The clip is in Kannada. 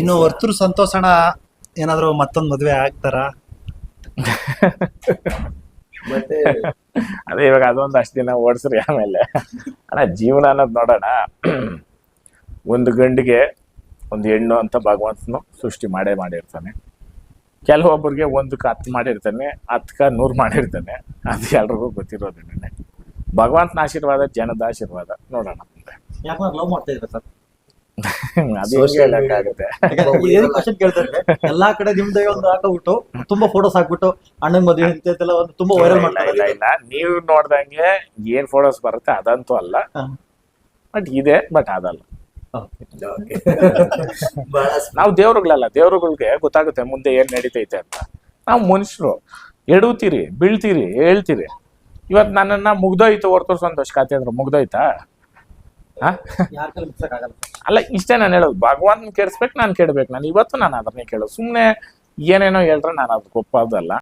ಇನ್ನು ವರ್ತೂರು ಸಂತೋಷಣ ಏನಾದ್ರು ಮತ್ತೊಂದು ಮದ್ವೆ ಆಗ್ತಾರ? ಮತ್ತೆ ಅದೇ ಇವಾಗ ಅದೊಂದು ಅಷ್ಟು ದಿನ ಓಡಿಸ್ರಿ ಆಮೇಲೆ. ಅಣ್ಣ ಜೀವನ ಅನ್ನೋದು ನೋಡೋಣ. ಒಂದು ಗಂಡಿಗೆ ಒಂದು ಹೆಣ್ಣು ಅಂತ ಭಗವಂತನು ಸೃಷ್ಟಿ ಮಾಡೇ ಮಾಡಿರ್ತಾನೆ. ಕೆಲವೊಬ್ಬರಿಗೆ ಒಂದಕ್ಕೆ ಹತ್ತು ಮಾಡಿರ್ತಾನೆ ಹತ್ಕ ನೂರು ಮಾಡಿರ್ತಾನೆ. ಅದು ಎಲ್ರಿಗೂ ಗೊತ್ತಿರೋದೇನೆ ಭಗವಂತನ ಆಶೀರ್ವಾದ ಜನದ ಆಶೀರ್ವಾದ ನೋಡೋಣ. ಮುಂದೆ ಯಾಕಂದ್ರೆ ಲವ್ ಮಾಡ್ತಾ ಇದ್ರೆ ಸರ್? ಎಲ್ಲಾ ಕಡೆ ನಿಮ್ದೇ ಒಂದು ಹಾಕಬಿಟ್ಟು ತುಂಬಾ ಫೋಟೋಸ್ ಹಾಕ್ಬಿಟ್ಟು ಅಣ್ಣನ ಮದುವೆ ಅಂತೆಲ್ಲ ಒಂದು ತುಂಬಾ ವೈರಲ್ ಇಲ್ಲ ಮಾಡ್ತಾರೆ ಇಲ್ಲ ಇಲ್ಲ. ನೀವು ನೋಡ್ದಂಗೆ ಏನ್ ಫೋಟೋಸ್ ಬರುತ್ತೆ ಅದಂತೂ ಅಲ್ಲ. ಬಟ್ ಇದೆ ಬಟ್ ಅದಲ್ಲ. ನಾವು ದೇವ್ರುಗಳಲ್ಲ ದೇವ್ರುಗಳಿಗೆ ಗೊತ್ತಾಗುತ್ತೆ ಮುಂದೆ ಏನ್ ನಡೀತೈತೆ ಅಂತ. ನಾವು ಮನುಷ್ಯರು ಎಡುತ್ತೀರಿ ಬೀಳ್ತೀರಿ ಹೇಳ್ತೀರಿ. ಇವತ್ ನನ್ನನ್ನ ಮುಗ್ದೋಯ್ತು ಹೊರತು ಸಂತೋಷ ಖಾತೆ ಅಂದ್ರೆ ಮುಗ್ದೋಯ್ತಾ ಅಲ್ಲ, ಇಷ್ಟೇ ನಾನು ಹೇಳೋದು. ಭಗವಂತನ ಕೆಡಿಸ್ಬೇಕು ನಾನು ಕೇಳ್ಬೇಕು. ನಾನು ಇವತ್ತು ನಾನು ಅದನ್ನೇ ಕೇಳೋದು. ಸುಮ್ಮನೆ ಏನೇನೋ ಹೇಳ್ರೆ ನಾನು ಅದಕ್ಕೆ ಒಪ್ಪೋದಲ್ಲ